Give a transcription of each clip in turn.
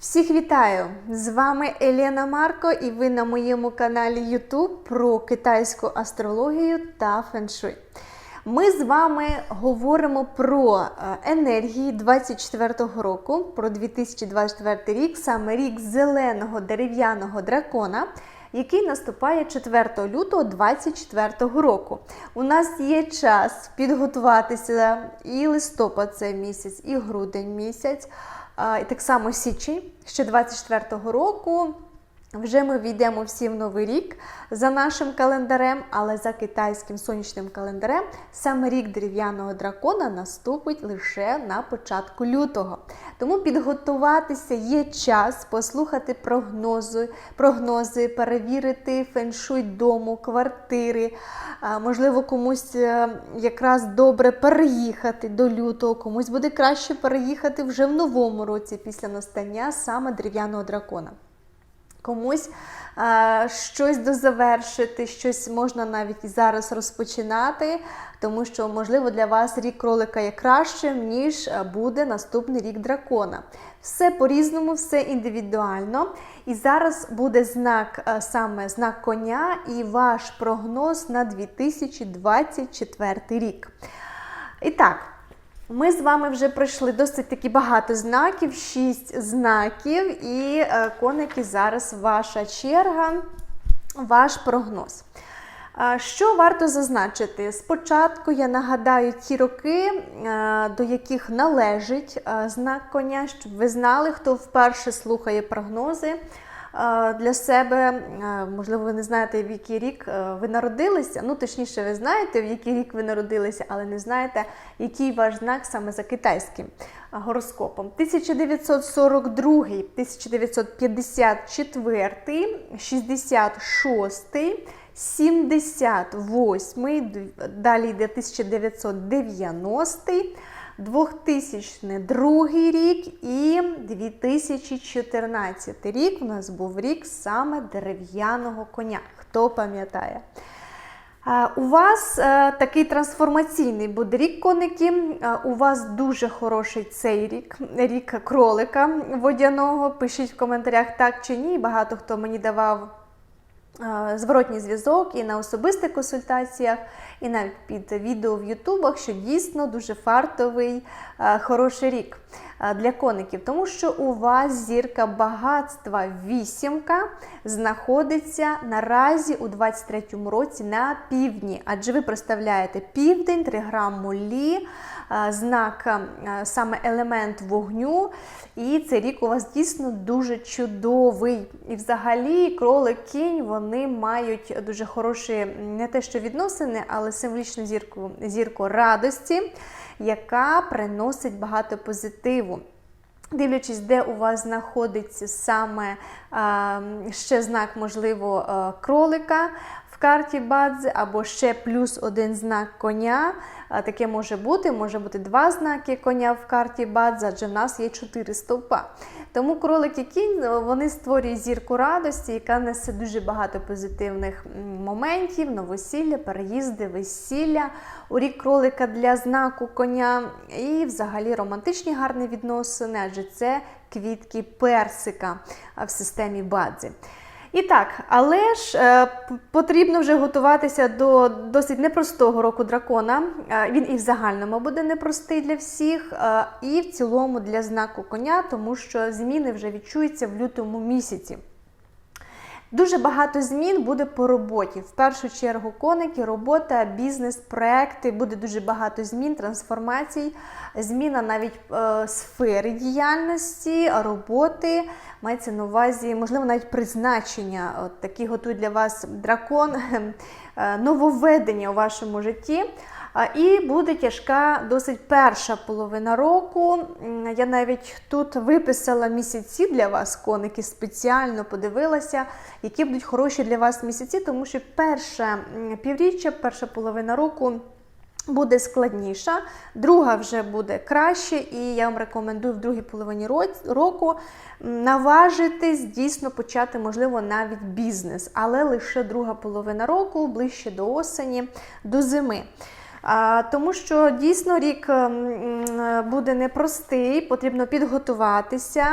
Всіх вітаю! З вами Елена Марко, і ви на моєму каналі YouTube про китайську астрологію та феншуй. Ми з вами говоримо про е, енергії 24-го року, про 2024 рік, саме рік зеленого дерев'яного дракона. Який наступає 4 лютого 2024 року. У нас є час підготуватися і листопад цей місяць, і грудень місяць. І так само січень, ще 24-го року. Вже ми війдемо всі в новий рік за нашим календарем, але за китайським сонячним календарем саме рік дерев'яного дракона наступить лише на початку лютого. Тому підготуватися є час, послухати прогнози, прогнози перевірити феншуй дому, квартири. Можливо, комусь е, якраз добре переїхати до лютого, комусь буде краще переїхати вже в новому році після настання саме дерев'яного дракона комусь а, щось дозавершити, щось можна навіть і зараз розпочинати, тому що, можливо, для вас рік кролика є кращим, ніж буде наступний рік дракона. Все по-різному, все індивідуально. І зараз буде знак саме знак коня і ваш прогноз на 2024 рік. І так. Ми з вами вже пройшли досить таки багато знаків, 6 знаків, і е, коники, зараз ваша черга, ваш прогноз. Е, Що варто зазначити? Спочатку я нагадаю ті роки, е, до яких належить знак коня, щоб ви знали, хто вперше слухає прогнози. Для себе, можливо, ви не знаєте, в який рік е, ви народилися. Ну, точніше, ви знаєте, в який рік ви народилися, але не знаєте, який ваш знак саме за китайським гороскопом. 1942, 1954, 66, 78, далі йде 1990. 2002 рік і 2014 рік у нас був рік саме дерев'яного коня. Хто пам'ятає? Е, У вас е, такий трансформаційний буде рік коники. Е, У вас дуже хороший цей рік, рік кролика водяного. Пишіть в коментарях так чи ні. Багато хто мені давав. Е, Зворотній зв'язок і на особистих консультаціях, і навіть під відео в Ютубах, що дійсно дуже фартовий, е, хороший рік для коників, тому що у вас зірка багатства вісімка знаходиться наразі у 23-му році на півдні, адже ви представляєте південь, триграму Лі, е, знак е, саме елемент вогню. І цей рік у вас дійсно дуже чудовий. І взагалі кролик кінь вони мають дуже хороші не те, що відносини, але символічну зірку, зірку радості, яка приносить багато позитиву. Дивлячись, де у вас знаходиться саме ще знак, можливо, кролика в карті Бадзи, або ще плюс один знак коня. Таке може бути, може бути два знаки коня в карті Бадзи, адже в нас є чотири стовпа. Тому кролик і кінь вони створюють зірку радості, яка несе дуже багато позитивних моментів, новосілля, переїзди, весілля. У рік кролика для знаку коня і взагалі романтичні гарні відносини, адже це квітки персика в системі Бадзи. І так, але ж е, потрібно вже готуватися до досить непростого року дракона. Е, він і в загальному буде непростий для всіх, е, і в цілому для знаку коня, тому що зміни вже відчуються в лютому місяці. Дуже багато змін буде по роботі. В першу чергу коники, робота, бізнес, проекти. Буде дуже багато змін, трансформацій, зміна навіть е, сфери діяльності, роботи. Мається на увазі, можливо, навіть призначення. От такі готують для вас дракон, е, нововведення у вашому житті. І буде тяжка досить перша половина року. Я навіть тут виписала місяці для вас, коники, спеціально подивилася, які будуть хороші для вас місяці, тому що перша півріччя, перша половина року. Буде складніша, друга вже буде краще, і я вам рекомендую в другій половині року наважитись дійсно почати, можливо, навіть бізнес, але лише друга половина року, ближче до осені, до зими. Тому що дійсно рік е, буде непростий, потрібно підготуватися.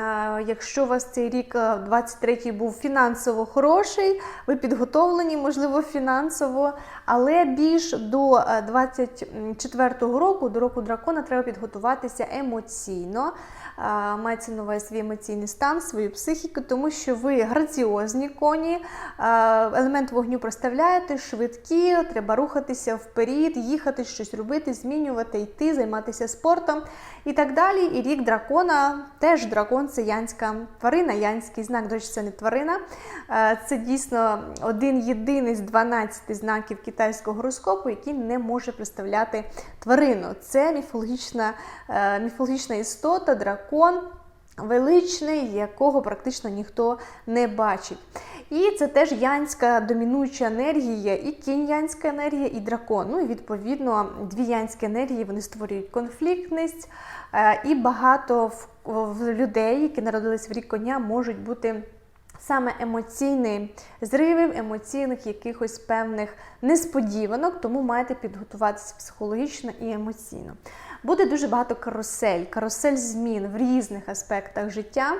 А, Якщо у вас цей рік е, 23-й був фінансово хороший, ви підготовлені, можливо, фінансово, але більш до е, 24-го року, до року дракона, треба підготуватися емоційно. Мається на увазі свій емоційний стан, свою психіку, тому що ви граціозні коні, елемент вогню проставляєте, швидкі, треба рухатися вперед, їхати, щось робити, змінювати, йти, займатися спортом і так далі. І рік дракона, теж дракон це янська тварина, янський знак. До речі, це не тварина. Це дійсно один єдиний з 12 знаків китайського гороскопу, який не може представляти тварину. Це міфологічна, е, міфологічна істота, дракон. Величний, якого практично ніхто не бачить. І це теж янська домінуюча енергія, і кінь янська енергія, і дракон. Ну і відповідно дві янські енергії вони створюють конфліктність, е, і багато в, людей, які народились в рік коня, можуть бути. Саме емоційні зриви, емоційних якихось певних несподіванок, тому маєте підготуватися психологічно і емоційно. Буде дуже багато карусель, карусель змін в різних аспектах життя.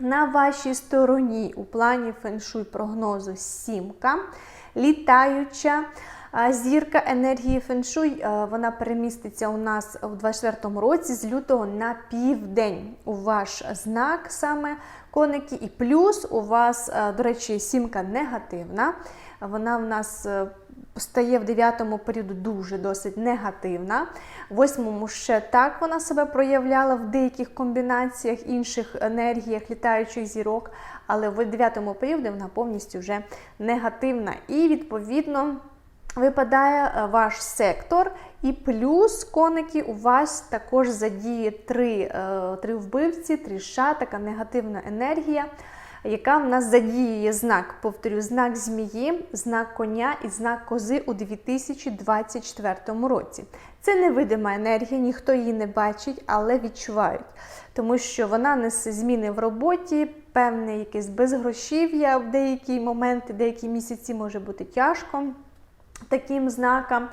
На вашій стороні у плані феншуй прогнозу сімка, літаюча. Зірка енергії феншуй вона переміститься у нас у 24 році з лютого на південь у ваш знак саме коники. І плюс у вас, до речі, сімка негативна. Вона в нас е, стає в 9-му періоду дуже досить негативна. В 8-му ще так вона себе проявляла в деяких комбінаціях, інших енергіях літаючих зірок, але в 9-му періоді вона повністю вже негативна. І відповідно. Випадає е, ваш сектор, і плюс коники у вас також задіє три, е, три вбивці, три ша, така негативна енергія, яка в нас задіює знак, повторю, знак змії, знак коня і знак кози у 2024 році. Це невидима енергія, ніхто її не бачить, але відчувають, тому що вона несе зміни в роботі, певне якесь безгрошів'я в деякі моменти, деякі місяці може бути тяжко таким знакам.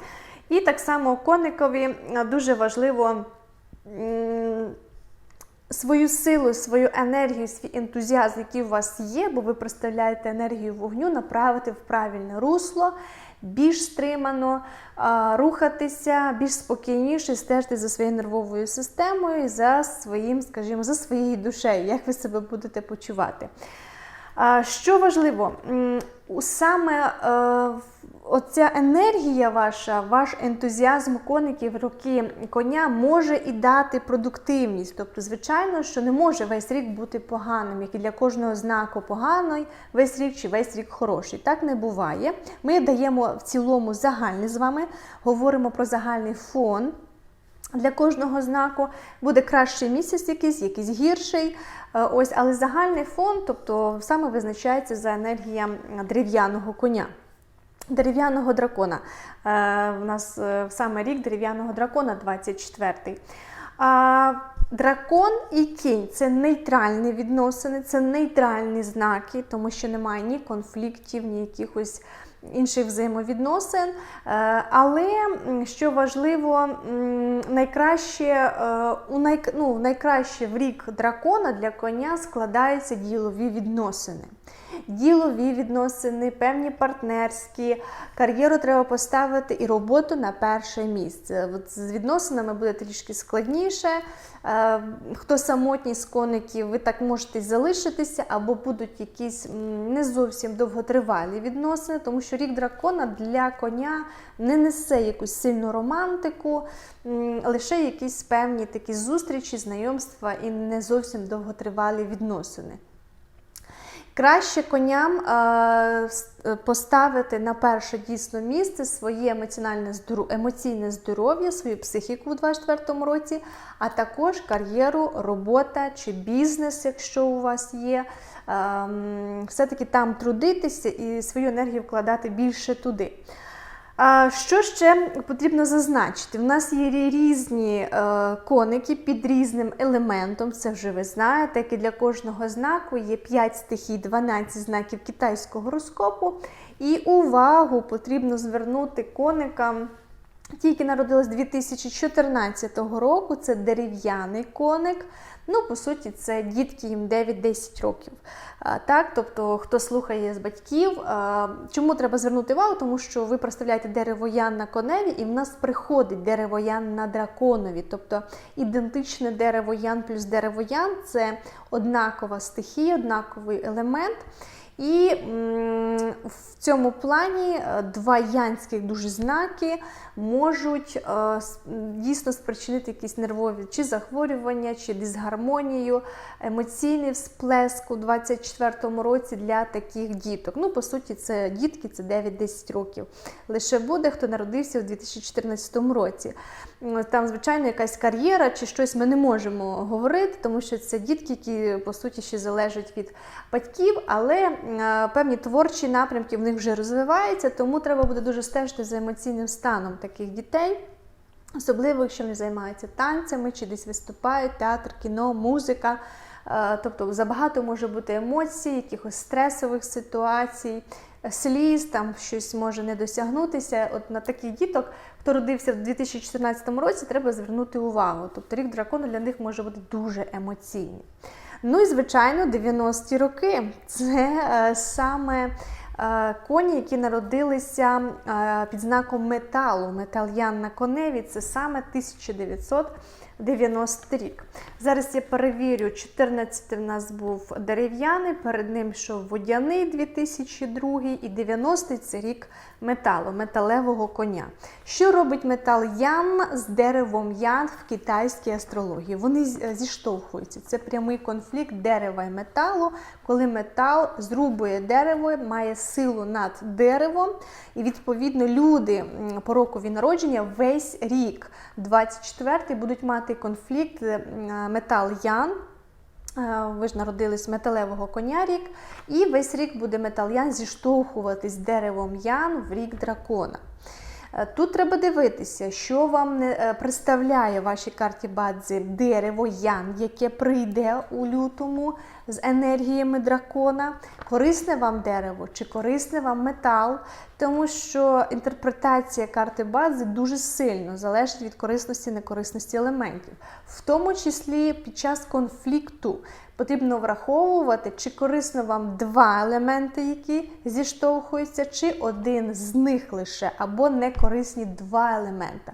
І так само коникові дуже важливо свою силу, свою енергію, свій ентузіазм, який у вас є, бо ви представляєте енергію вогню, направити в правильне русло, більш стримано, рухатися, більш спокійніше, стежити за своєю нервовою системою, і за своїм, скажімо, за своєю душею, як ви себе будете почувати. Що важливо, саме е, оця енергія ваша, ваш ентузіазм коників роки коня може і дати продуктивність. Тобто, звичайно, що не може весь рік бути поганим, як і для кожного знаку поганий весь рік чи весь рік хороший. Так не буває. Ми даємо в цілому загальний з вами, говоримо про загальний фон. Для кожного знаку буде кращий місяць якийсь, якийсь гірший. Е, Ось, але загальний фон, тобто саме визначається за енергія дерев'яного коня. Дерев'яного дракона. Е, В нас е, саме рік дерев'яного дракона 24-й. А дракон і кінь це нейтральні відносини, це нейтральні знаки, тому що немає ні конфліктів, ні якихось інших взаємовідносин. Е, Але що важливо, найкраще, е, у най, ну, найкраще в рік дракона для коня складаються ділові відносини. Ділові відносини, певні партнерські, кар'єру треба поставити і роботу на перше місце. От з відносинами буде трішки складніше. Е, Хто самотній з коників, ви так можете залишитися, або будуть якісь не зовсім довготривалі відносини, тому що рік дракона для коня не несе якусь сильну романтику, лише якісь певні такі зустрічі, знайомства і не зовсім довготривалі відносини. Краще коням е, е, поставити на перше дійсно місце своє емоціональне емоційне здоров'я, свою психіку у 2024 році, а також кар'єру, робота чи бізнес, якщо у вас є. Ем, Все-таки там трудитися і свою енергію вкладати більше туди. Що ще потрібно зазначити? У нас є різні е, коники під різним елементом, це вже ви знаєте, і для кожного знаку є 5 стихій, 12 знаків китайського гороскопу. І увагу потрібно звернути коникам Ті, які народились 2014 року, це дерев'яний коник. Ну, по суті, це дітки їм 9-10 років. Так, тобто, хто слухає з батьків, чому треба звернути увагу? Тому що ви представляєте деревоян на коневі, і в нас приходить деревоян на драконові. Тобто ідентичне деревоян плюс деревоян це однакова стихія, однаковий елемент. І в цьому плані е, два янських дуже знаки можуть е, дійсно спричинити якісь нервові чи захворювання, чи дисгармонію, емоційний всплеск у 24-му році для таких діток. Ну, по суті, це дітки, це 9-10 років. Лише буде, хто народився у 2014 році. Там, звичайно, якась кар'єра чи щось ми не можемо говорити, тому що це дітки, які по суті ще залежать від батьків, але певні творчі напрямки в них вже розвиваються, тому треба буде дуже стежити за емоційним станом таких дітей. Особливо, якщо вони займаються танцями чи десь виступають, театр, кіно, музика. Е, Тобто забагато може бути емоцій, якихось стресових ситуацій, е, сліз, там щось може не досягнутися. От на таких діток, хто родився в 2014 році, треба звернути увагу. Тобто рік дракону для них може бути дуже емоційний. Ну і звичайно, 90-ті роки це е, саме е, коні, які народилися е, під знаком металу. Метальян на коневі це саме 1990 рік. Зараз я перевірю, 14 в нас був дерев'яний, перед ним що водяний 2002 і 90 це рік металу, металевого коня. Що робить метал ян з деревом ян в китайській астрології? Вони зіштовхуються. Це прямий конфлікт дерева і металу, коли метал зрубує дерево, має силу над деревом, і відповідно люди по рокові народження весь рік, 24-й, будуть мати конфлікт е, метал ян. Ви ж народились металевого коня рік, і весь рік буде метал ян зіштовхуватись деревом ян в рік дракона. Е, Тут треба дивитися, що вам не е, представляє вашій карті Бадзи дерево Ян, яке прийде у лютому з енергіями дракона. Корисне вам дерево чи корисне вам метал, тому що інтерпретація карти Бадзи дуже сильно залежить від корисності і некорисності елементів, в тому числі під час конфлікту. Потрібно враховувати, чи корисно вам два елементи, які зіштовхуються, чи один з них лише, або не корисні два елемента.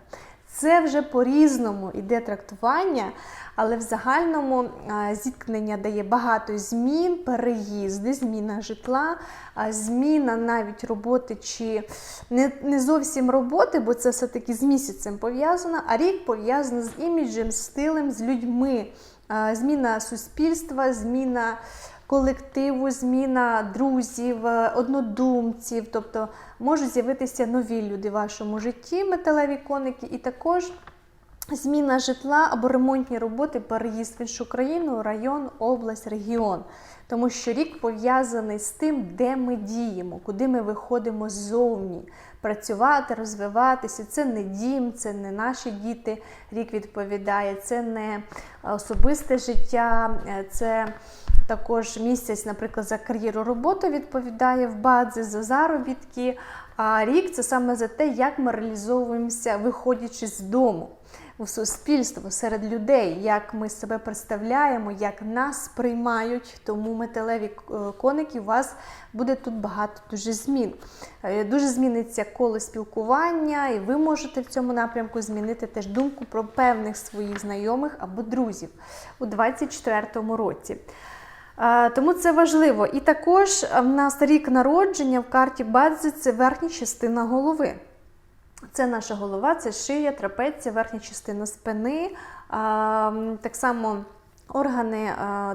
Це вже по-різному йде трактування, але в загальному зіткнення дає багато змін, переїзди, зміна житла, зміна навіть роботи чи не, не зовсім роботи, бо це все-таки з місяцем пов'язано, а рік пов'язаний з іміджем, стилем, з людьми. Зміна суспільства, зміна колективу, зміна друзів, е, однодумців, тобто можуть з'явитися нові люди в вашому житті, металеві коники, і також зміна житла або ремонтні роботи, переїзд в іншу країну, район, область, регіон. Тому що рік пов'язаний з тим, де ми діємо, куди ми виходимо ззовні. Працювати, розвиватися. Це не дім, це не наші діти. Рік відповідає, це не особисте життя, е, це також місяць, наприклад, за кар'єру роботу відповідає в бадзи, за заробітки. А рік це саме за те, як ми реалізовуємося, виходячи з дому у суспільство серед людей, як ми себе представляємо, як нас приймають. Тому металеві е, коники у вас буде тут багато дуже змін. Е, Дуже зміниться коло спілкування, і ви можете в цьому напрямку змінити теж думку про певних своїх знайомих або друзів у 2024 році. Е, Тому це важливо. І також в нас рік народження в карті Бадзи це верхня частина голови. Це наша голова, це шия, трапеція, верхня частина спини. Так само органи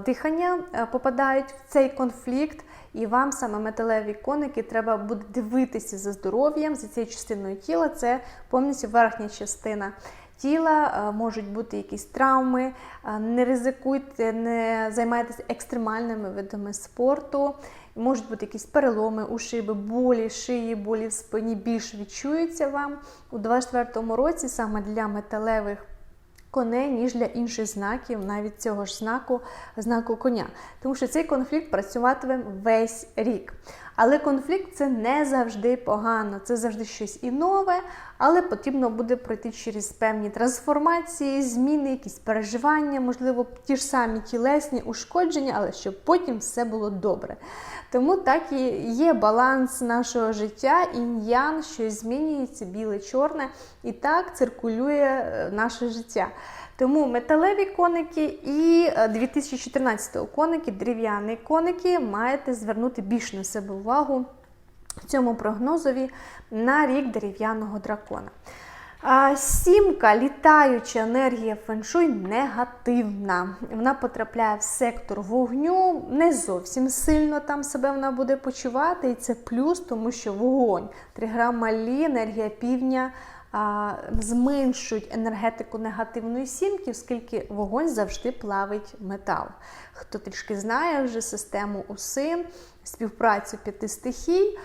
дихання попадають в цей конфлікт, і вам саме металеві коники треба буде дивитися за здоров'ям, за цією частиною тіла. Це повністю верхня частина тіла, можуть бути якісь травми. Не ризикуйте, не займайтеся екстремальними видами спорту. Можуть бути якісь переломи, ушиби, болі, шиї, болі в спині більш відчуються вам у 2024 році саме для металевих коней, ніж для інших знаків, навіть цього ж знаку, знаку коня. Тому що цей конфлікт працюватиме весь рік. Але конфлікт це не завжди погано, це завжди щось і нове, але потрібно буде пройти через певні трансформації, зміни, якісь переживання, можливо, ті ж самі тілесні ушкодження, але щоб потім все було добре. Тому так і є баланс нашого життя, інь-ян, щось змінюється, біле-чорне, і так циркулює е, наше життя. Тому металеві коники і 2014 коники, дерев'яні коники, маєте звернути більш на себе увагу в цьому прогнозові на рік дерев'яного дракона. Сімка, літаюча енергія феншуй негативна. Вона потрапляє в сектор вогню, не зовсім сильно там себе вона буде почувати, і це плюс, тому що вогонь, триграма лі, енергія півдня а, зменшують енергетику негативної сімки, оскільки вогонь завжди плавить метал. Хто трішки знає вже систему УСИ, співпрацю п'яти стихій,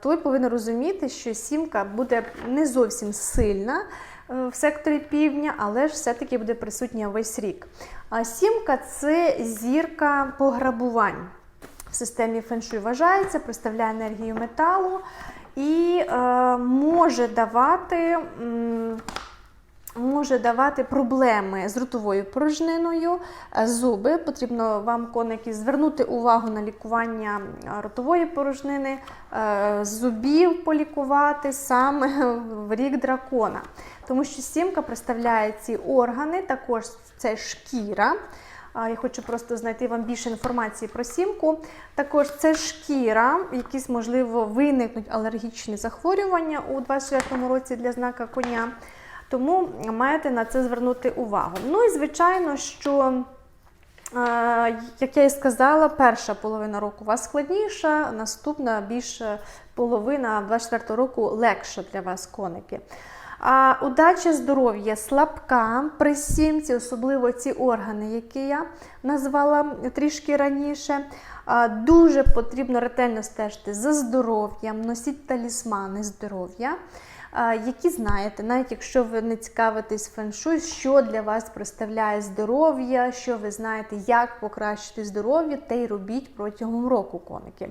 той повинен розуміти, що сімка буде не зовсім сильна е, в секторі півдня, але ж все-таки буде присутня весь рік. А сімка це зірка пограбувань. В системі феншуй вважається, представляє енергію металу і е, може давати. Може давати проблеми з ротовою порожниною, е, зуби. Потрібно вам, коники, звернути увагу на лікування ротової порожнини, е, зубів полікувати саме в рік дракона. Тому що сімка представляє ці органи, також це шкіра. Я хочу просто знайти вам більше інформації про сімку. Також це шкіра, якісь, можливо, виникнуть алергічні захворювання у 24 році для знака коня. Тому маєте на це звернути увагу. Ну і звичайно, що. Як я і сказала, перша половина року у вас складніша, наступна більша половина 24 року легша для вас коники. А Удача здоров'я слабка при сімці, особливо ці органи, які я назвала трішки раніше. Дуже потрібно ретельно стежити за здоров'ям, носіть талісмани здоров'я. Які знаєте, навіть якщо ви не цікавитесь феншуй, що для вас представляє здоров'я, що ви знаєте, як покращити здоров'я, те й робіть протягом року коники.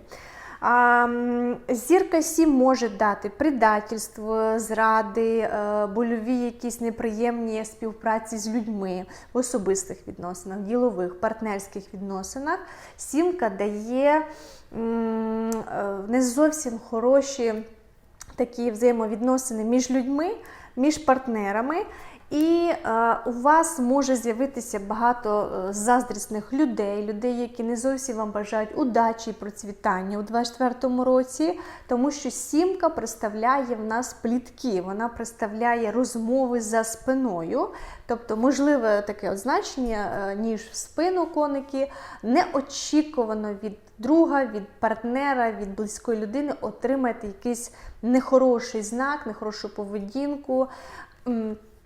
Зірка 7 може дати предательство, зради, е, больові якісь неприємні співпраці з людьми в особистих відносинах, ділових, партнерських відносинах. Сімка дає е, не зовсім хороші такі взаємовідносини між людьми, між партнерами. І е, у вас може з'явитися багато е, заздрісних людей, людей, які не зовсім вам бажають удачі і процвітання у 2024 році, тому що сімка представляє в нас плітки, вона представляє розмови за спиною. Тобто, можливе таке означення, е, ніж в спину коники, неочікувано від друга, від партнера, від близької людини отримаєте якийсь нехороший знак, нехорошу поведінку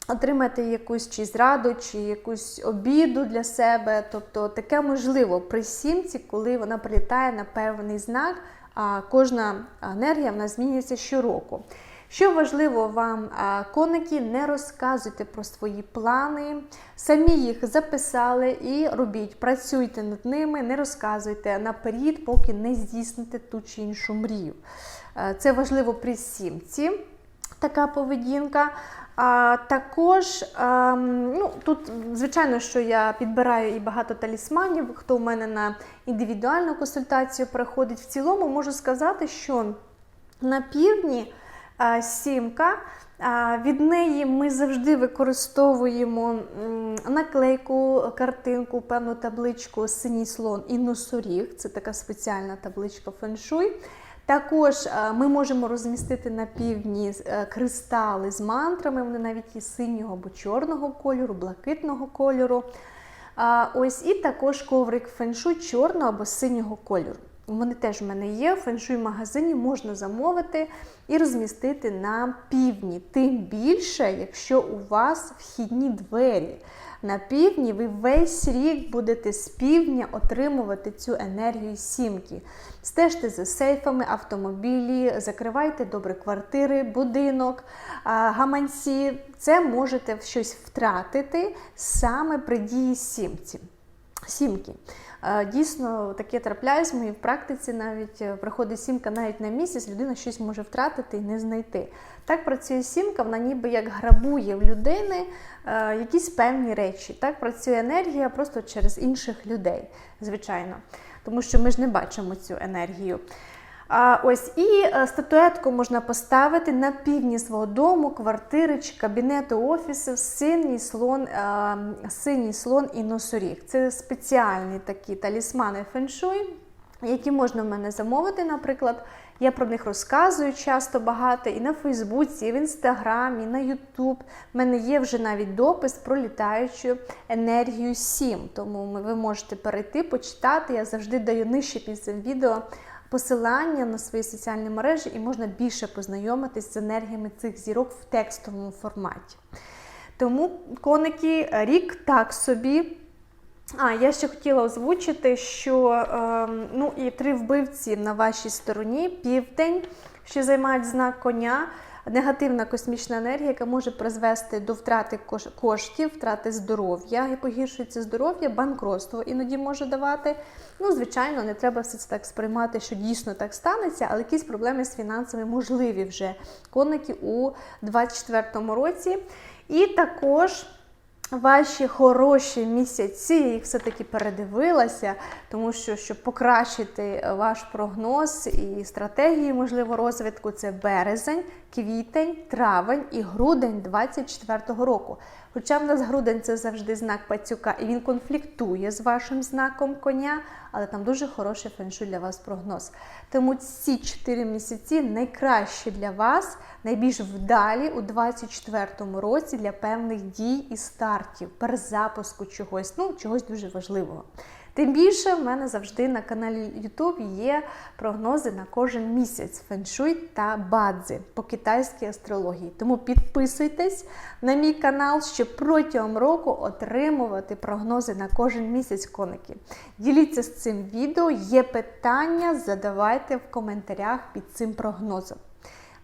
отримати якусь чи зраду, чи якусь обіду для себе. Тобто таке можливо при сімці, коли вона прилітає на певний знак, а кожна енергія вона змінюється щороку. Що важливо вам, коники, не розказуйте про свої плани, самі їх записали і робіть, працюйте над ними, не розказуйте наперед, поки не здійсните ту чи іншу мрію. Це важливо при сімці, така поведінка. А також а, ем, ну, тут, звичайно, що я підбираю і багато талісманів, хто у мене на індивідуальну консультацію приходить. В цілому можу сказати, що на півдні а, сімка. Від неї ми завжди використовуємо наклейку, картинку, певну табличку Синій слон і носоріг. Це така спеціальна табличка феншуй. Також е, ми можемо розмістити на півдні е, кристали з мантрами, вони навіть є синього або чорного кольору, блакитного кольору. Ось І також коврик феншу чорного або синього кольору. Вони теж в мене є. В феншуй магазині можна замовити і розмістити на півдні. Тим більше, якщо у вас вхідні двері. На півдні ви весь рік будете з півдня отримувати цю енергію сімки. Стежте за сейфами, автомобілі, закривайте добре квартири, будинок, гаманці. Це можете щось втратити саме при дії сімці. Сімки. Е, Дійсно, таке трапляється в моїй практиці. Навіть е, приходить сімка навіть на місяць, людина щось може втратити і не знайти. Так працює сімка, вона ніби як грабує в людини е, якісь певні речі. Так працює енергія просто через інших людей, звичайно, тому що ми ж не бачимо цю енергію. А ось і е, статуетку можна поставити на півдні свого дому, квартири чи кабінету, офісу, синій слон, е, синій слон і носоріг. Це спеціальні такі талісмани феншуй, які можна в мене замовити, наприклад. Я про них розказую часто багато і на Фейсбуці, і в Інстаграмі, і на Ютуб. У мене є вже навіть допис про літаючу енергію 7. Тому ви можете перейти, почитати. Я завжди даю нижче під цим відео посилання на свої соціальні мережі, і можна більше познайомитись з енергіями цих зірок в текстовому форматі. Тому коники рік так собі. А, я ще хотіла озвучити, що е, ну, і три вбивці на вашій стороні, південь, що займають знак коня, негативна космічна енергія, яка може призвести до втрати коштів, втрати здоров'я, і погіршується здоров'я, банкротство іноді може давати. Ну, звичайно, не треба все це так сприймати, що дійсно так станеться, але якісь проблеми з фінансами можливі вже коники у 2024 році. І також. Ваші хороші місяці, я їх все-таки передивилася, тому що щоб покращити ваш прогноз і стратегії, можливо, розвитку, це березень, квітень, травень і грудень 2024 року. Хоча в нас грудень це завжди знак пацюка, і він конфліктує з вашим знаком коня, але там дуже хороший феншуй для вас прогноз. Тому ці 4 місяці найкращі для вас, найбільш вдалі у 2024 році для певних дій і стартів, перезапуску чогось, ну чогось дуже важливого. Тим більше в мене завжди на каналі YouTube є прогнози на кожен місяць феншуй та бадзи по китайській астрології. Тому підписуйтесь на мій канал, щоб протягом року отримувати прогнози на кожен місяць коники. Діліться з цим відео, є питання, задавайте в коментарях під цим прогнозом.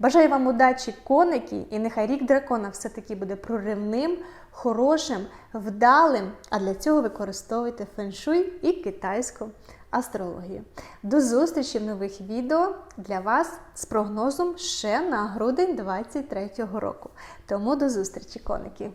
Бажаю вам удачі, коники, і нехай рік дракона все-таки буде проривним, хорошим, вдалим. А для цього використовуйте феншуй і китайську астрологію. До зустрічі в нових відео для вас з прогнозом ще на грудень 2023 року. Тому до зустрічі, коники!